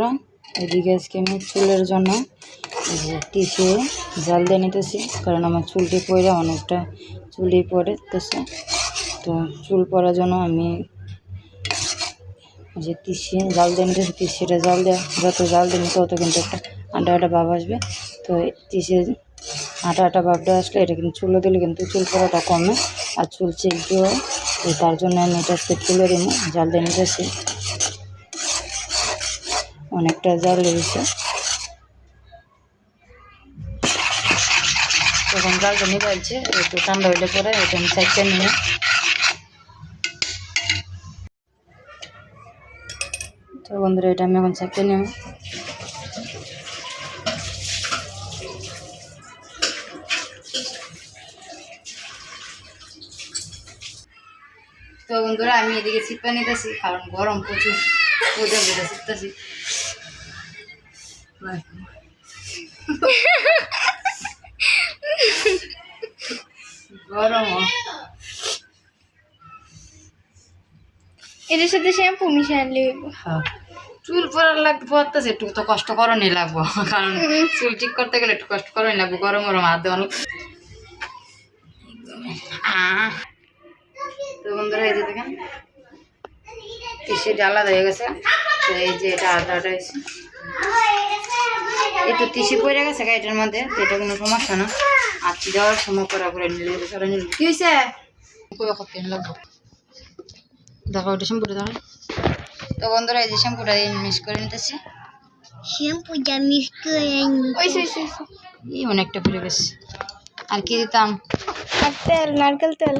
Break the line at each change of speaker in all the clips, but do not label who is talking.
বন্ধুরা এদিকে আজকে আমি চুলের জন্য টিসে জাল দিয়ে নিতেছি, কারণ আমার চুলটি পরে অনেকটা চুলই পড়েতেছে। তো চুল পরার জন্য আমি যে তিসি জাল দিয়ে নিতেছি তিসিটা জাল দেওয়া যত জাল দিয়ে নিতে তত কিন্তু একটা আটা আটা ভাব আসবে। তো তিসে আটা আটা ভাবটা আসলে এটা কিন্তু চুলো দিলে কিন্তু চুল পড়াটা কমে। আর চুল চিলকেও তো তার জন্য আমি এটা আজকে তুলে দিব, জাল দিয়ে নিতেছি। অনেকটা জল লেগেছে। তখন জালটা নিবাইছে একটু ঠান্ডা হইলে পরে এটা আমি সাইডটা নিয়ে তো বন্ধুরা, এটা আমি এখন সাইডটা নেব। তো বন্ধুরা, আমি এদিকে চিপা নিতেছি, কারণ গরম প্রচুর। পূজা চিপতেছি গরম
এটার সাথে শ্যাম্পু মিশিয়ে আনলে
হ্যাঁ। চুল পরার লাগতে পড়তেছে, একটু তো কষ্ট করণই লাগবো কারণ চুল ঠিক করতে গেলে একটু কষ্ট করণই লাগবো, গরম গরম হাত দেওয়ানো আহ। তো বন্ধুরা, এই যে দেখেন তিসিটা আলাদা হয়ে গেছে, তো এই যে এটা আটা হয়েছে একটু তিসি পড়ে গেছে গাড়িটার মধ্যে তো এটা কোনো সমস্যা না। আছি দেওয়ার সময় করা করে নিলে কি হয়েছে দেখো ওটা শ্যাম্পুটা দেখো তো বন্ধুরা এই যে শ্যাম্পুটা দিয়ে মিক্স করে নিতেছি।
শ্যাম্পুটা মিক্স করে
এই অনেকটা পড়ে গেছে। আর কি দিতাম?
আর তেল নারকেল তেল।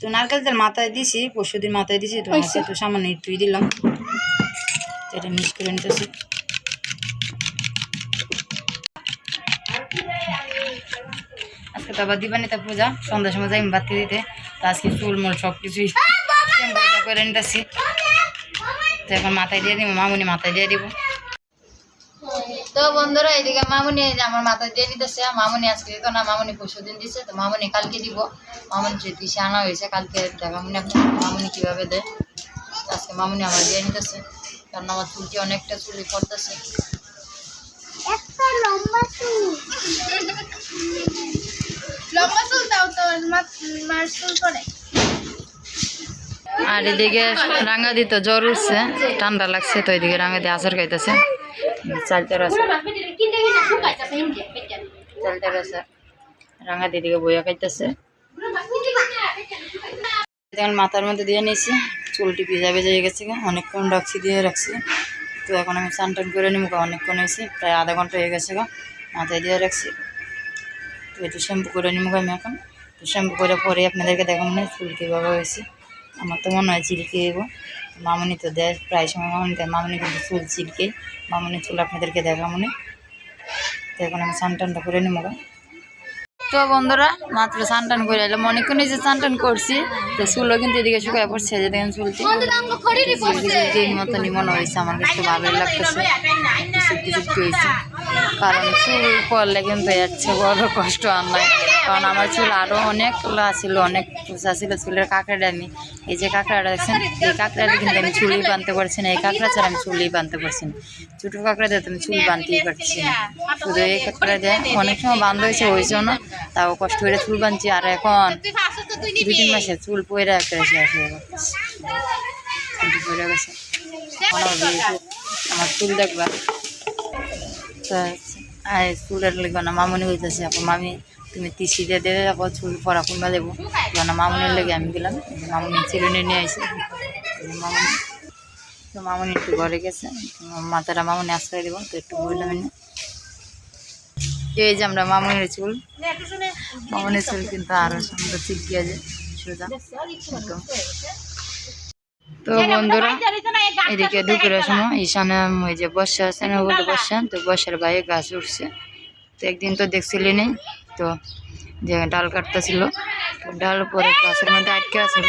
তো নারকেল তেল মাথায় দিছি পরশু দিন মাথায় দিছি তো আজকে তো সামান্য একটুই দিলাম। এটা মিক্স করে আজকে তো আবার দিবানিতা পূজা, সন্ধ্যার সময় যাই বাতি দিতে। তো আজকে চুল, মুল সব করে নিতেছি। তো এখন মাথায় দিয়ে দিব, মামুনি মাথায় দিয়ে দিব। তো বন্ধুরা, এদিকে মামুনি আমার মাথায় দিয়ে নিতেছে মামুনি আজকে দিত না, মামুনি পরশু দিন দিছে, তো মামুনি কালকে দিব। মামুনি যে দিশে আনা হয়েছে, কালকে আপনি মামুনি কীভাবে দেয় আজকে মামুনি আমার দিয়ে নিতেছে কারণ আমার চুলটি অনেকটা চুলি পড়তেছে। আর এদিকে রাঙা দিত জ্বর উঠছে ঠান্ডা লাগছে তো এদিকে রাঙা দিয়ে আচার খাইতেছে। চালতে রসে। চালতে রসে। রাঙা দিদিকে বইয়া খাইতেছে। মাথার মধ্যে দিয়ে নিয়েছি চুলটি ভিজা ভেজা হয়ে গেছে অনেকক্ষণ রাখছি, দিয়ে রাখছি। তো এখন আমি স্নান টান করে নিব অনেকক্ষণ হয়েছি, প্রায় আধা ঘণ্টা হয়ে গেছে গা, মাথায় দিয়ে রাখছি। তো একটু শ্যাম্পু করে নিব আমি এখন। তো শ্যাম্পু করে পরে আপনাদেরকে দেখাবো না চুল কীভাবে হয়েছে। আমার তো মনে হয় চিলকে দেবো। মামনি তো দেয়, প্রায় সময় মামনি দেয়। মামনি কিন্তু চুল চিলকে মামনি চুল আপনাদেরকে দেখাবো না। তো এখন আমি স্নান করে নিব গা। তো বন্ধুরা, মাত্র স্নান টান করে এলাম। অনেকক্ষণ যে স্নান টান করছি, তো চুলও কিন্তু এদিকে শুকায় পড়ছে যে দেখেন চুলটি। মতনই মনে হয়েছে আমার কাছে, ভালোই লাগতেছে। কারণ চুল করলে কিন্তু চেয়ে বড় কষ্ট আর নাই। কারণ আমার চুল আরও অনেক ছিল অনেক উঁচা ছিল চুলের কাঁকড়াটা আমি এই যে কাঁকড়াটা দেখছেন, এই কাঁকড়াটা কিন্তু আমি চুলই বানতে পারছি না, এই কাঁকড়া ছাড়া আমি চুলই বানতে পারছি না। ছোটো কাঁকড়া দিয়ে চুল বানতেই পারছি না। শুধু এই কাঁকড়া দিয়ে অনেক সময় বান্ধ হয়েছে, ওই জন্য তাও কষ্ট করে চুল বানছি, আর এখন দুই তিন মাসে চুল পয়রা একটা হয়ে গেছে। আমার চুল দেখবা। তা চুলের লিখবে না মামনি হইতেছে মামি তুমি তিসি দিয়ে দেবে, তারপর চুল পরা কুমা দেবো না মামনির লেগে আমি গেলাম, মামনি চিরুনি নিয়ে আসি মামনি তো মামনি একটু ঘরে গেছে মাথাটা মামনি আশ্রয় দেবো, তো একটু বললাম এনে। এই যে আমরা মামনির চুল। মামনির চুল কিন্তু আরও সুন্দর চিপকিয়ে আছে, সোজা। তো বন্ধুরা, এদিকে দুপুরের সময় ঈশানে ওই যে বর্ষা আছে না ওগুলো বর্ষা, তো বর্ষার বাইরে গাছ উঠছে। তো একদিন তো দেখছিলি নেই তো যে ডাল কাটতেছিল তো ডাল পরে গাছের মধ্যে আটকে আছিল।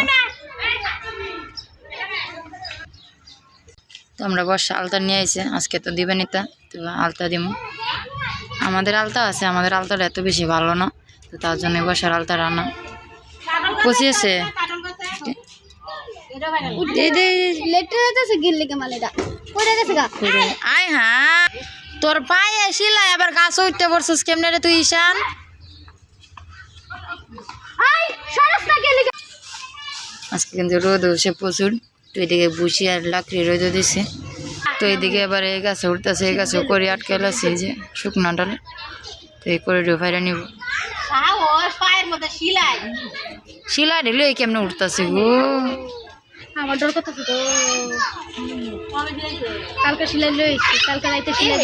তো আমরা বর্ষা আলতা নিয়ে আইছে আজকে তো দিবে নিতা তো আলতা দিব আমাদের আলতা আছে আমাদের আলতাটা এত বেশি ভালো না তো তার জন্য বর্ষার আলতা রান্না পচিয়েছে এই দে
লেটার আছে গিল্লি কে মালেটা। কইরা গেছে গা।
আয় হ্যাঁ তোর পায়ে শিলাই আবার গাছ উঠতে পড়ছিস কেমনে রে তুই ঈশান? আজকে কিন্তু রোদ হচ্ছে প্রচুর। তো এদিকে বুসি আর লাকড়ি রোদ দিছে। তো এদিকে এবার এই গাছে উঠতেছে এই গাছে করে আটকে আছে যে শুকনা ডাল। তো এই করে ফাইরা নিব। শিলা ঢেলে এই কেমনে উঠতেছে গো?
আমার ডর তো কালকে শিলাই লইছি কালকে রাইতে শিলাই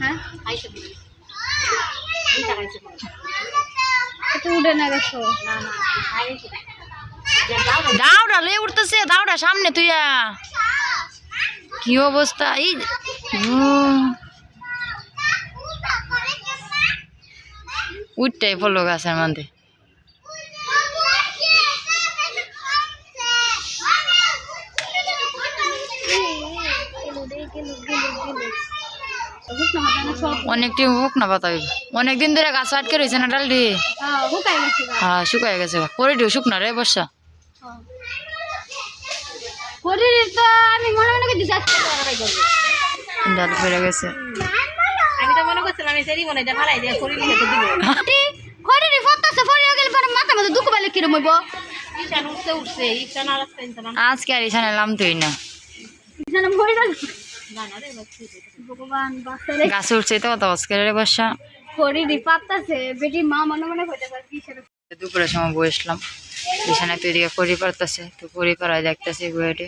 হ্যাঁ? তো উঠে না গেছো
দাওড়া লয়ে উঠতেছে দাওড়া সামনে তুই আ। কি অবস্থা? এই। উঠটাই পড়ল গাছের মধ্যে। অনেকটি হোক না পাতা অনেকদিন ধরে গাছ আটকে রয়েছে না ডালটি হ্যাঁ শুকায় গেছে করে দিও শুকনা রে বর্ষা।
আমি মনে আজকে
ডাল ফেরে গেছে।
আমি তো করছিলাম এই সেরি ফালাই দিয়ে শরীর খেতে দিব।
শরীরে ফতাছে ফরিয়ে গেলে পরে মাথা মধ্যে দুঃখ পেলে কিরম হইব?
ঈশান উঠতে উঠছে ঈশান আর আসতে
আজকে আর এখানে নাম তুই না।
যেন মরে গেল
না না রে বাচ্চা।
ভগবান
গাছে উঠছে তো কত অস্কার রে বর্ষা?
পাতাছে বেটি মা মনে মনে হইতে পারে কি
দুপুরের সময় বসলাম এখানে তো এদিকে করি পারতেছে তো করি পাড়ায় দেখতেছি গুয়াহাটি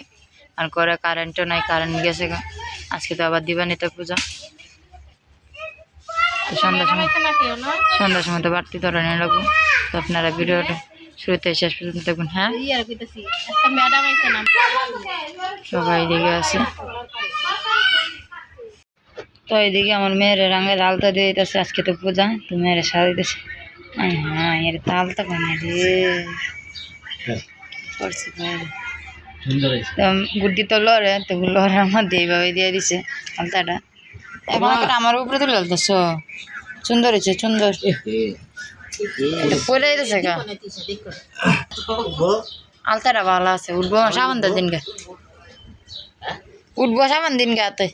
আর করে কারেন্টও নাই কারেন্ট গেছে গা। আজকে তো আবার দিবানিতে পূজা। তো সন্ধ্যার সময় সন্ধ্যার সময় তো বাড়তি ধরনের লাগবো তো আপনারা ভিডিওটা শুরুতে শেষ পর্যন্ত দেখুন হ্যাঁ? সবাই এদিকে আছে। তো এইদিকে আমার মেয়ের রঙের আলতা দিয়ে দিতেছে আজকে তো পূজা তো মেয়ের সাজা দিতেছে। হ্যাঁ এর তো আলতা কেন রে করছে ভাই। তো গুড্ডি তো লড়ে তো লড়ার মধ্যে এইভাবে দিয়ে দিছে আলতাটা এখন আমার উপরে তুলে আলতাছ সুন্দর হয়েছে সুন্দর। পরে দিতেছে গা। আলতাটা ভালো আছে উঠবো সাবান দিন গা উঠবো সাবান দিন গাতে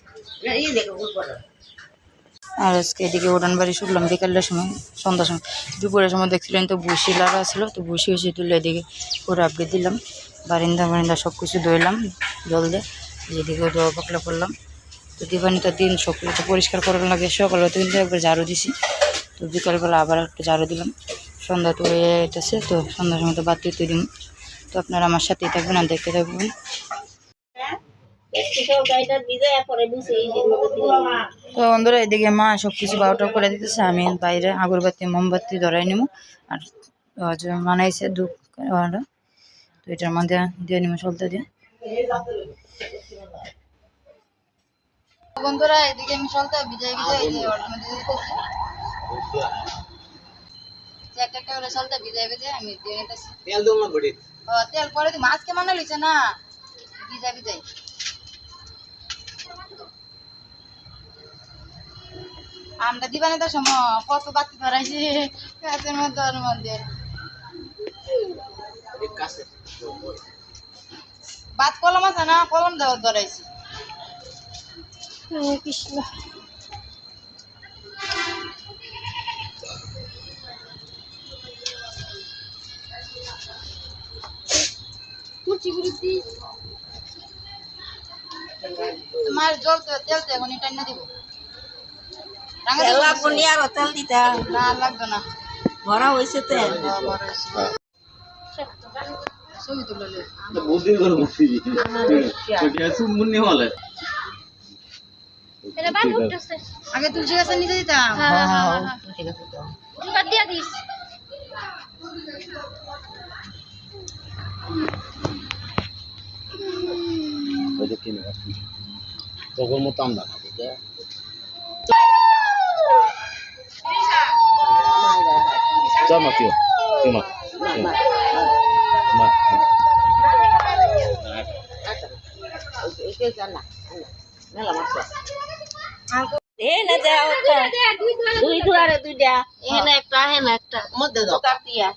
আর আজকে এদিকে উড়ান বাড়ি শুনলাম, বিকালের সময়, সন্ধ্যার সময়। দুপুরের সময় দেখছিলেন তো বসি লাগা ছিল, তো বসি বুসি তুলে এদিকে পুরো আপডেট দিলাম। বারিন্দা বারিন্দা সব কিছু ধুইলাম, জল দিয়ে। যেদিকে ধোয়া পাকলা করলাম তো দিবানিটা দিন সব কিছু পরিষ্কার করার লাগে, সকালে তো কিন্তু একবার ঝাড়ু দিছি। তো বিকালবেলা আবার একটা ঝাড়ু দিলাম। সন্ধ্যা তো হয়ে যেতেছে তো সন্ধ্যার সময় তো বাতি দিলাম তো আপনারা আমার সাথেই থাকবেন আর দেখতে থাকবেন। তো বন্ধুরা এদিকে মা সব কিছু বারোটা করে দিতেছে আমি বাইরে আগরবাতি মোমবাতি ধরাই নেব। আর মানাইছে দুধ তো এটার মধ্যে দিয়ে নিবো চলতে দিয়ে। বন্ধুরা এদিকে আমি চলতে বিজয় বিজয় এই যে ওটার দিতেছি একটা একটা করে চলতে বিজয় বিজয় আমি দিয়ে নিতেছি। ও, তেল পরে দিই মাছকে মানা লিছে না। বিজয় বিজয়। আমরা দিবানে তো সময় কত বাতি ধরাইছি গাছের মধ্যে ওর মধ্যে। বাত কলম আছে না কলম ধরাইছি।
কৃষ্ণ।
তোমার জল তো তেল তো এখন এটা না দিব।
লাগবো নি আর তেল দিতা
না লাগবে না।
ভরা হইছে তেল।
ছবি তুলে লে।
এটা
আগে তুলসী গাছের নিচে দিতাম
দিয়া দিস
তখন মতো আমরা না বুঝলে যা মা তুই তুই মা মা
যাও দুই দুয়ারে দুইটা এখানে একটা এখানে একটা। মধ্যে দাও। কাটিয়া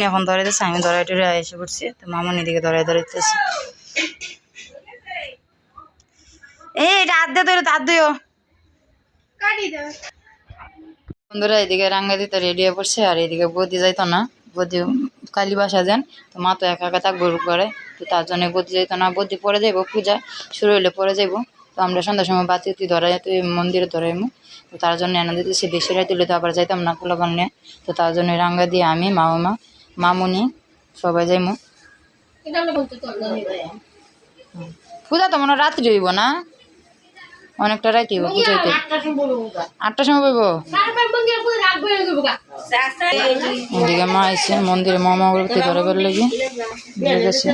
মামনি এখন ধরে দিচ্ছে আমি ধরে টরে এসে পড়ছি, তো মামনি দিকে ধরে ধরে দিতেছি। এই, এটা ধরে বন্ধুরা, এদিকে রেডি হয়ে পড়ছে, আর এদিকে বদি যাইতো না। বদি কালী বাসা যান, তো মা তো একা একা থাকব করে তো তার জন্য বদি যাইতো না। বদি পরে যাইবো, পূজা শুরু হইলে পরে যাইবো, তো আমরা সন্ধ্যার সময় বাতি উতি ধরাই তো মন্দিরে ধরাইমু তো তার জন্য এনে দিতেছি, বেশি রাত হইলে তো আবার যাইতাম না পোলা বানিয়ে তো তার জন্য রাঙ্গা দিয়ে আমি মা মামা মামুনি, সবাই যাইমু। পূজা তো মনে রাত্রি হইব না? অনেকটা রাইতে হইব, পূজা হইতে। আটটার সময় পাইব এদিকে মা আইসে মন্দিরে মামা অগরবতী ধরে বের লেগে গেছে।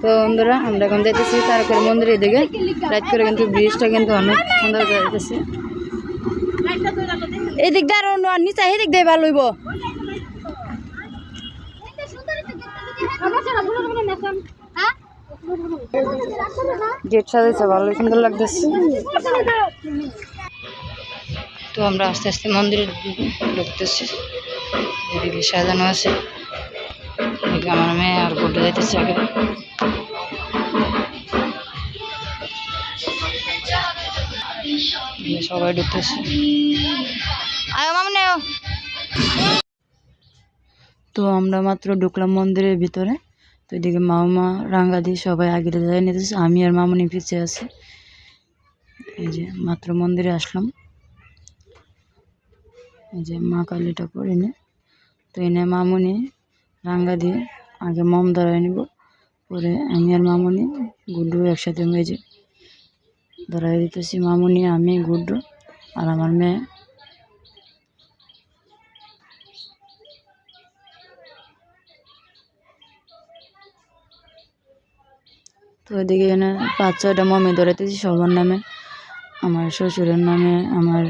তো বন্ধুরা, আমরা এখন যাইতেছি তারপর মন্দিরের দিকে। রাত করে কিন্তু ব্রিজটা কিন্তু অনেক সুন্দর করে যাইতেছে। এই আর অন্য আর নিচে এই দিক দিয়ে ভালো হইব গেট সাজাইছে, ভালো, সুন্দর লাগতেছে। তো আমরা আস্তে আস্তে মন্দিরে ঢুকতেছি। এদিকে সাজানো আছে। আমার মেয়ে আর গোটে যাইতেছে আগে। সবাই ঢুকতেছে। তো আমরা মাত্র ঢুকলাম মন্দিরের ভিতরে। তো এদিকে মামা রাঙ্গা দিয়ে সবাই আগে যাই নিতেছে, আমি আর মামনি পিছিয়ে আছি। এই যে মাত্র মন্দিরে আসলাম। এই যে মা কালী ঠাকুর এনে তো এনে মামুনি রাঙ্গা দিয়ে আগে মম ধরাই নিব। পরে আমি আর মামুনি, গুড্ডু একসাথে যে ধরাই দিতেছি। মামুনি, আমি, গুড্ডু আর আমার মেয়ে। তো ওইদিকে এখানে পাঁচ ছয়টা মমি ধরেতেছি, সবার নামে। আমার শ্বশুরের নামে, আমার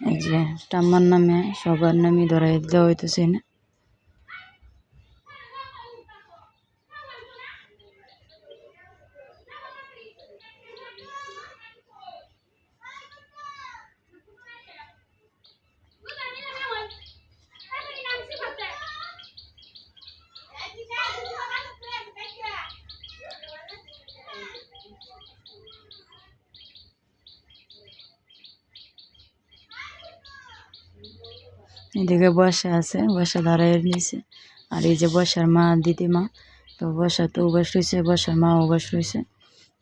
এই যে টাম্মার নামে সবার নামে ধরাই দেওয়া হইতেছে এনে এদিকে বসা আছে, বসা ধরাই নিয়েছে আর এই যে বসার মা, দিদিমা, তো বসা তো উবাস রয়েছে, বসার মা উবাস রয়েছে।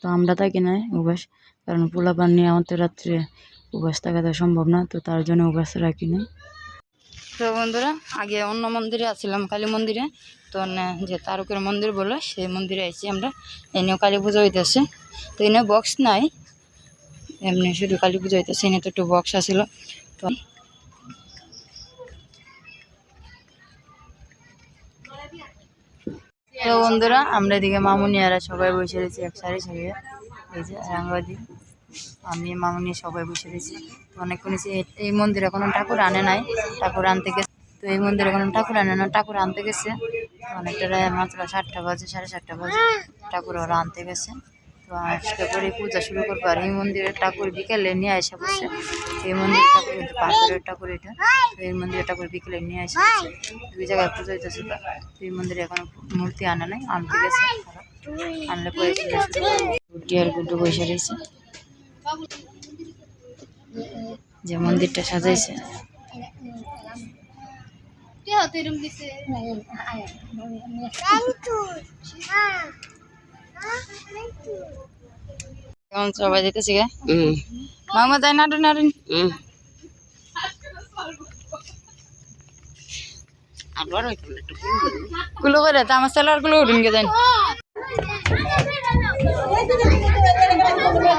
তো আমরা থাকি নাই উবাস, কারণ পোলাপান নিয়ে আমাদের রাত্রে উবাস থাকা তো সম্ভব না, তো তার জন্য উবাস রাখি না। তো বন্ধুরা, আগে অন্য মন্দিরে আসছিলাম, কালী মন্দিরে। তো না- যে তারকের মন্দির বলে, সেই মন্দিরে আইছি আমরা। এনেও কালী পুজো হইতেছে। তো এনে বক্স নাই, এমনি শুধু কালী পুজো হইতেছে, এনে তো একটু বক্স আসছিল তো তো বন্ধুরা, আমরা এদিকে মামুনি আর সবাই বসে রয়েছি এক সারি সারিয়ে এই যে রাঙ্গাদি, আমি, মামুনি সবাই বসে রয়েছি। তো অনেকক্ষণ শুনেছি এই- মন্দিরে কোনো ঠাকুর আনে নাই, ঠাকুর আনতে গেছে। তো এই মন্দিরে কোনো ঠাকুর আনে না ঠাকুর আনতে গেছে। অনেকটা মাত্র সাতটা বাজে, সাড়ে সাতটা বাজে। ঠাকুর ওরা আনতে গেছে। তো আজকে পরে পূজা শুরু করব আর এই মন্দিরের ঠাকুর বিকেলে নিয়ে আসা বসে। এই মন্দির ঠাকুর কিন্তু পাথরের ঠাকুর এটা। তো এই মন্দিরের ঠাকুর বিকেলে নিয়ে আসা দুই জায়গায় পুজো হইতেছে তো। এই মন্দিরে এখনও মূর্তি আনা নাই আনতে গেছে। আনলে পরে আর গুড্ডু বসে রয়েছে। যে মন্দিরটা সাজাইছে। কেমন সবাই যেতেছি গে মামা যায় নাড়ু নাড়ু গুলো করে তো আমার সেলারগুলো উঠুন গে যান তো বন্ধুরা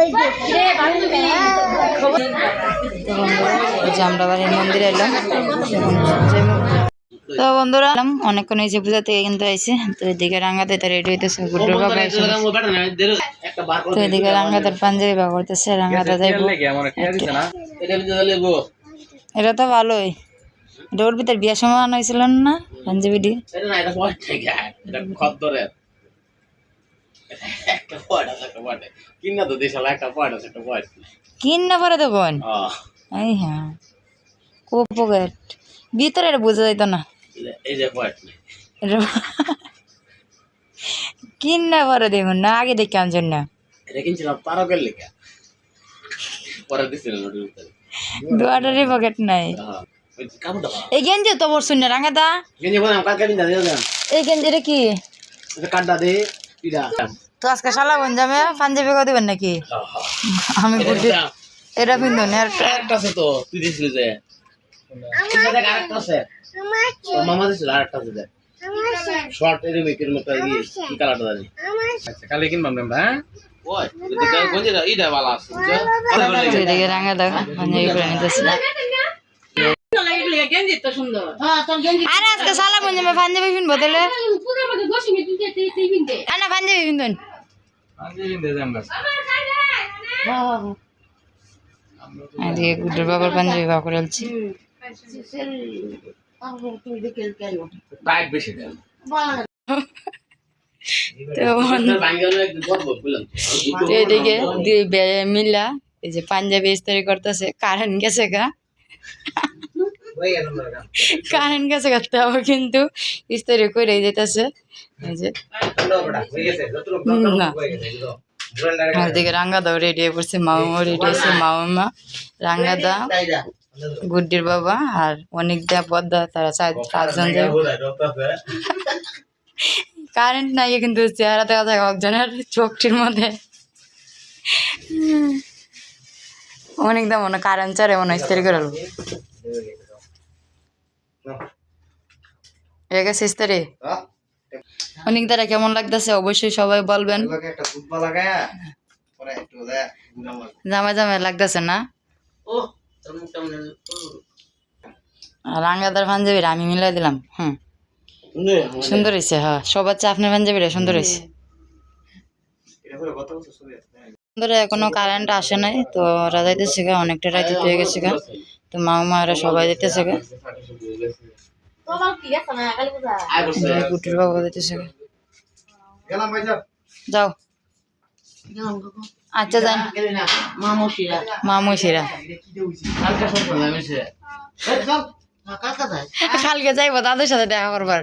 এই যে আমরা আবার মন্দিরে এলাম। তো বন্ধুরা এলাম। অনেকক্ষণ হয়েছে পূজা থেকে কিন্তু আইসে তো এদিকে রাঙ্গাতে তো রেডি হইতেছে গুড্ডুর বাবা তো এদিকে রাঙ্গাতার পাঞ্জাবি বা করতেছে রাঙ্গাতা যাইবো।
এটা
তো ভালোই। এটা ওর ভিতরে বিয়ের সময় আনা হয়েছিল না পাঞ্জাবিটি
কিনা তো দেশালা একটা পয়েন্ট আছে একটা পয়েন্ট
কিন না পরে দেবেন এই হ্যাঁ পকেট ভিতরে এটা বোঝা যাইতো না।
এই যে পয়েন্ট
না পরে দেখুন না আগে দেখে না
নোটের ভিতরে
দুয়াটারই পকেট নাই। এই গেঞ্জি তো বড় শূন্য রাঙা দা। এই গেঞ্জি এটা কি
কাটটা দে
তো আজকে শালা গঞ্জামে পাঞ্জাবি করে দিবেন নাকি? আমি বুঝি এটা পিন্ধুন আর
আরেকটা আছে তো তুই দিছিলি যে। এটা দেখ আরেকটা আছে। তোর মামা দিছিল আরেকটা আছে শর্ট এর মেকের মতো এই কালারটা জানি? আচ্ছা কালে কিনবাম আমরা হ্যাঁ? ওই আছে বুঝছ?
রাঙা পাঞ্জাবি করে নিতেছে আরে আজকে শালা গঞ্জামে পাঞ্জাবি পিনবো তাহলে না না পাঞ্জাবি পিন্ধুন এদিকে গুড্ডুর বাবার পাঞ্জাবি বা করে আলছি তো এদিকে মিল্লা এই যে পাঞ্জাবি ইস্তারি করতেছে কারেন্ট গেছে গা। কারেন্ট গেছে গা তাও কিন্তু ইস্তারি করে যেতেছে এই যে। না। আর রাঙ্গা দাও রেডি হয়ে পড়ছে মামা রেডি হয়েছে মামা রাঙ্গা দা গুড্ডির বাবা আর অনেক দা পদ্মা তারা চার পাঁচজন যায় কারেন্ট নাই কিন্তু চেহারা দেখা যায় একজনের চোখটির মধ্যে। অনেক দাম মনে কারেন্ট চারে মনে ইস্তারি করে হয়ে গেছে ইস্তারি অনেক দ্বারা কেমন লাগতেছে? অবশ্যই সবাই বলবেন। জামা জামা লাগতেছে না? রাঙ্গাদার পাঞ্জাবির আমি মিলাই দিলাম। হুম। সুন্দর হয়েছে হ্যাঁ। সবার চেয়ে আপনার পাঞ্জাবিটা সুন্দর হয়েছে সুন্দর এখনও কারেন্ট আসে নাই তো ওরা যাইতেছে অনেকটা রাইতে হয়ে গেছে গা। তো মামা এরা সবাই যেতেছে গা। কুটির বাবা যেতেছে গা। যাও। আচ্ছা যাই। মামুসিরা। কালকে যাইবো দাদুর সাথে দেখা করবার।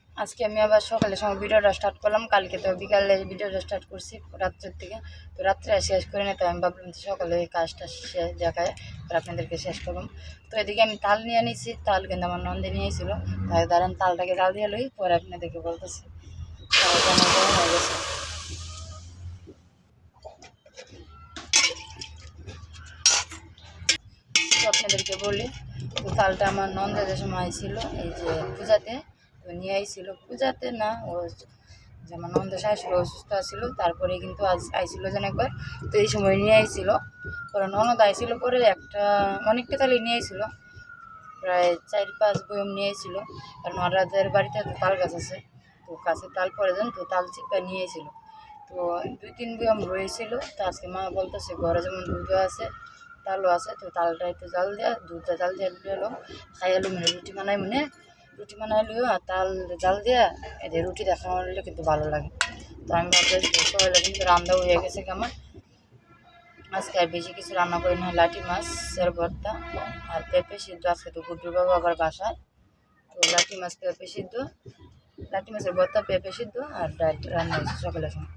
আজকে আমি আবার সকালে সময় ভিডিওটা স্টার্ট করলাম, কালকে তো বিকালে ভিডিওটা স্টার্ট করছি রাত্রের থেকে তো রাত্রে শেষ করে নিতে আমি ভাবলাম যে সকালে এই কাজটা শেষ দেখায় আর আপনাদেরকে শেষ করলাম। তো এদিকে আমি তাল নিয়ে নিয়েছি, তাল কিন্তু আমার নন্দে নিয়েছিল তাই দাঁড়ান, তালটাকে ডাল দিয়ে লই, পরে আপনাদেরকে বলতেছি। তো আপনাদেরকে বলি তো তালটা আমার নন্দা যে সময় ছিল, এই যে পূজাতে। তো নিয়ে আইছিল পূজাতে, না, ও যে আমার নন্দ শাশুড়ি অসুস্থ আছিল তারপরে কিন্তু আজ আইছিল যেন একবার। তো এই সময় নিয়ে আইছিল, পরে ননদ আইছিল, পরে একটা, অনেকটা তালি নিয়ে আইছিল। প্রায় চার পাঁচ বয়ম নিয়ে আইছিল, কারণ ওরাদের বাড়িতে তো তাল গাছ আছে, তো গাছের তাল পরে যান তো তাল চিপা নিয়ে আইছিল। তো দুই তিন বয়ম রয়েছিল, তো আজকে মা বলতেছে, ঘরে যেমন দুধ আছে, তালও আছে, তো তালটা একটু জাল দেওয়া দুধটা জাল দিয়ে এলো খাইয়ালো মানে রুটি বানাই মানে রুটি বানাইলেও আর তাল জাল দেওয়া এদের রুটি দেখা হলে কিন্তু ভালো লাগে। তো আমি ভাবছি সকালে কিন্তু রান্নাও হয়ে গেছে আমার। আজকে আর বেশি কিছু রান্না করি না, লাঠি মাছের ভর্তা আর পেঁপে সিদ্ধ। আজকে তো গুড্ডুর বাবা আবার বাসায়। তো লাঠি মাছ, পেঁপে সিদ্ধ। লাঠি মাছের ভর্তা, পেঁপে সিদ্ধ আর ডাল রান্না হয়েছে সকালের সময়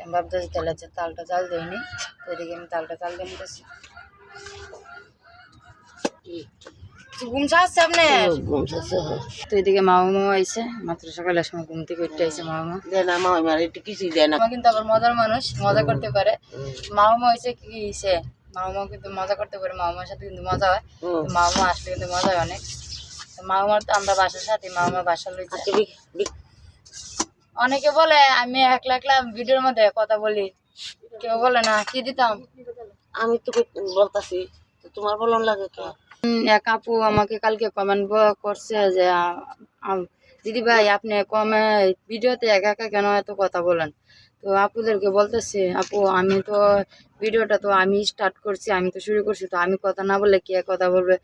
আমি ভাবতেছি তাহলে যে তালটা জাল দেয়নি তো এদিকে আমি তালটা জাল দিয়ে নিতেছি। আপনার? তো এদিকে মামা মামা আইছে মাত্র সকালের সময় ঘুম থেকে উঠতে আইছে মামা। মামা কিন্তু আবার মজার মানুষ মজা করতে পারে। মামা হয়েছে কি হয়েছে মামা কিন্তু মজা করতে পারে মামার সাথে কিন্তু মজা হয়। তো মামা আসলে কিন্তু মজা হয় অনেক। তো মামার তো আমরা বাসার সাথে মামা বাসা লইছে অনেকে বলে আমি একলা একলা ভিডিওর মধ্যে কথা বলি। কেউ বলে না কি দিতাম?
আমি তোকে বলতাছি তো তোমার বলন লাগে কে?
এক আপু আমাকে কালকে কমেন্ট করছে যে দিদি ভাই, আপনি কমে ভিডিওতে একা একা কেন এত কথা বলেন? তো আপুদেরকে বলতেছি, আপু, আমি তো ভিডিওটা তো আমি স্টার্ট করছি, আমি তো শুরু করছি, তো আমি কথা না বললে কে কথা বলবে?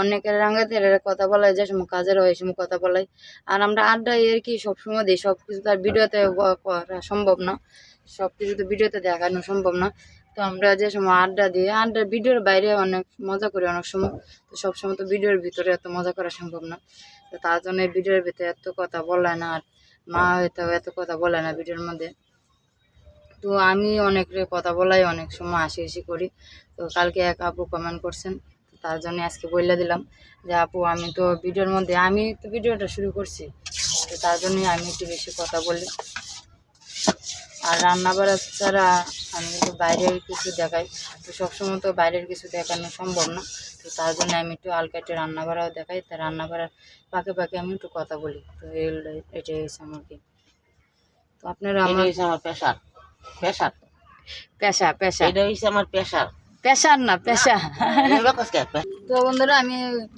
অনেকের রাঙ্গাতের কথা বলাই যে সময় কাজের হয় সময় কথা বলাই আর আমরা আড্ডা এর কি সবসময় দিই? সব কিছু তো আর ভিডিওতে করা সম্ভব না। সব কিছু তো ভিডিওতে দেখানো সম্ভব না। তো আমরা যে সময় আড্ডা দিই আড্ডা ভিডিওর বাইরে অনেক মজা করি অনেক সময়। তো সবসময় তো ভিডিওর ভিতরে এত মজা করা সম্ভব না। তো তার জন্য ভিডিওর ভিতরে এত কথা বলে না আর মা হয়তো এত কথা বলে না ভিডিওর মধ্যে। তো আমি অনেক কথা বলাই অনেক সময় হাসি হাসি করি। তো কালকে এক আপু কমেন্ট করছেন তার জন্য আজকে বলে দিলাম যে, আপু, আমি তো ভিডিওর মধ্যে, আমি তো ভিডিওটা শুরু করছি। তো তার জন্যই আমি একটু বেশি কথা বলি। আর রান্না বাড়া ছাড়া আমি কিন্তু বাইরের কিছু দেখাই। তো সবসময় তো বাইরের কিছু দেখানো সম্ভব না। তো তার জন্য আমি একটু হালকা একটু রান্না বাড়াও দেখাই। তা রান্না বাড়ার পাকে পাকে আমি একটু কথা বলি। তো এটাই হয়েছে আমার কি। তো আপনারা আমার
হইছে আমার পেশার। পেশার
পেশা পেশা।
এটা হয়েছে আমার পেশার।
পেশার না পেশা। তো বন্ধুরা আমি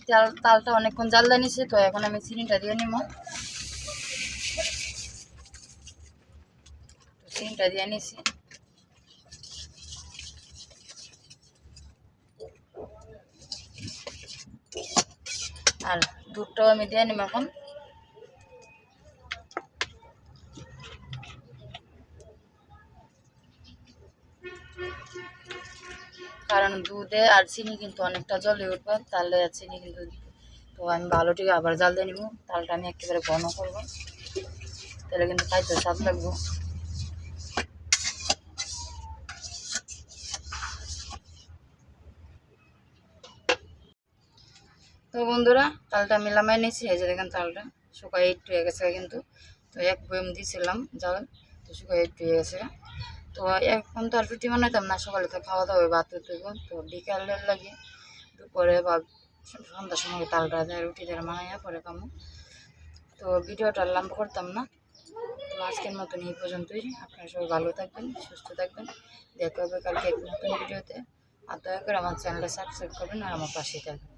চাল তালটা অনেকক্ষণ জাল দিয়ে নিছি। তো এখন আমি চিনিটা দিয়ে নিব। চিনিটা দিয়ে নিছি আর দুধটাও আমি দিয়ে নিব এখন কারণ দুধে আর চিনি কিন্তু অনেকটা জলে উঠবে, তাহলে আর চিনি কিন্তু তো আমি ভালো ঠিক আবার জাল দিয়ে নিব, তালটা আমি একেবারে ঘন করব। তাহলে কিন্তু খাইতে স্বাদ লাগবে। তো বন্ধুরা তালটা মিলামাই নিয়েছি, এই যে দেখেন তালটা শুকাই একটু হয়ে গেছে কিন্তু। তো এক বয়ম দিয়েছিলাম জাল, তো শুকাই একটু হয়ে গেছে। তো এখন তো আর রুটি বানাইতাম না, সকালে তো খাওয়া দাওয়া, ভাত দেবো তো বিকালের লাগে দুপুরে বা সন্ধ্যার সময় তালটা দেয় রুটি দিয়ে বানাইয়া পরে খামো। তো ভিডিওটা লম্বা করতাম না। তো আজকের মতন এই পর্যন্তই। আপনারা সবাই ভালো থাকবেন, সুস্থ থাকবেন। দেখা হবে কালকে এক নতুন ভিডিওতে। আর দয়া করে আমার চ্যানেলটা সাবস্ক্রাইব করবেন আর আমার পাশেই থাকবেন।